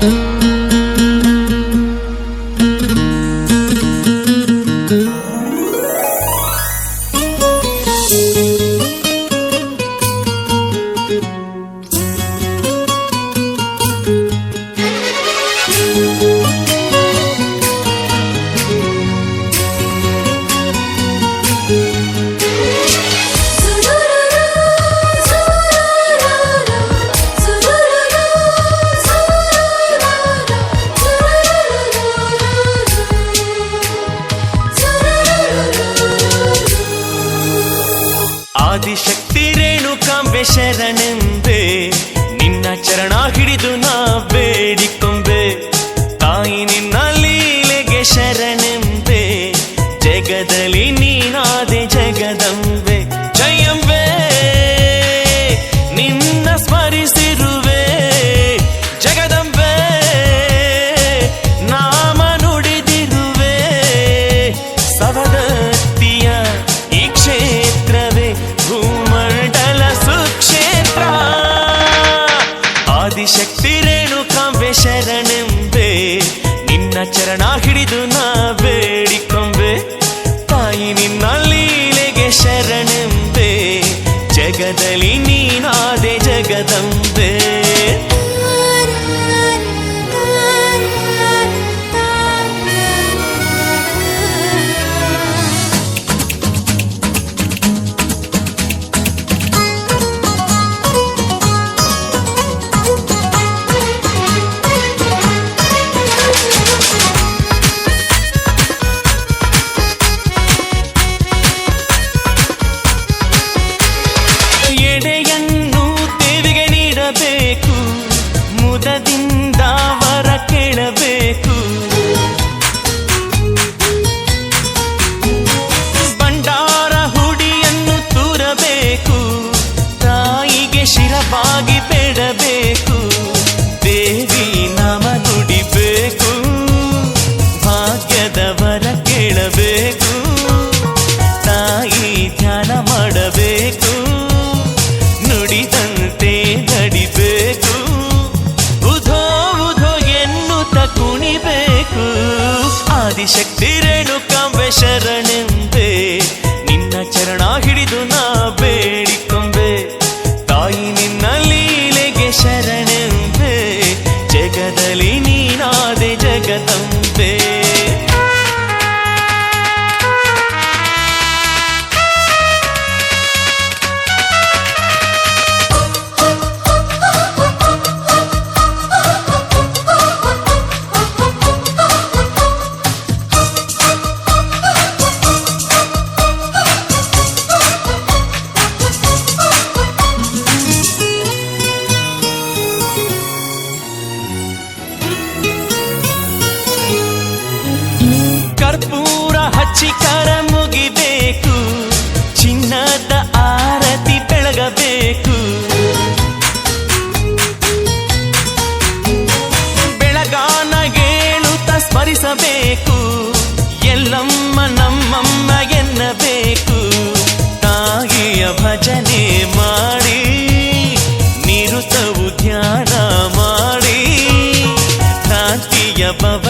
Mm-hmm. Adishakti Renukambe ಶರಣೆಂದೇ ನಿನ್ನ ಚರಣಾಗ ದೇವಿ ನಮಗುಡಿಬೇಕು ಭಾಗ್ಯದವರ ಕೇಳಬೇಕು. ತಾಯಿ ಧ್ಯಾನ ಮಾಡಬೇಕು. ನುಡಿದಂತೆ ನಡಿಬೇಕು. ಉಧೋ ಉಧೋ ಎನ್ನುತ್ತ ಕುಣಿಬೇಕು. ಆದಿಶಕ್ತಿ ರೇಣುಕಾಂಬೆ ಶರಣೆಂದ ಚಿಕಾರ ಮುಗಿಬೇಕು, ಚಿನ್ನದ ಆರತಿ ಬೆಳಗಬೇಕು. ಬೆಳಗಾನಗೇಳುತ್ತ ಸ್ಮರಿಸಬೇಕು, ಎಲ್ಲಮ್ಮ ನಮ್ಮಮ್ಮ ಎನ್ನಬೇಕು. ತಾಯಿಯ ಭಜನೆ ಮಾಡಿ ನಿರುತವು ಧ್ಯಾನ ಮಾಡಿ ಭವ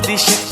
ஆதிசக்தி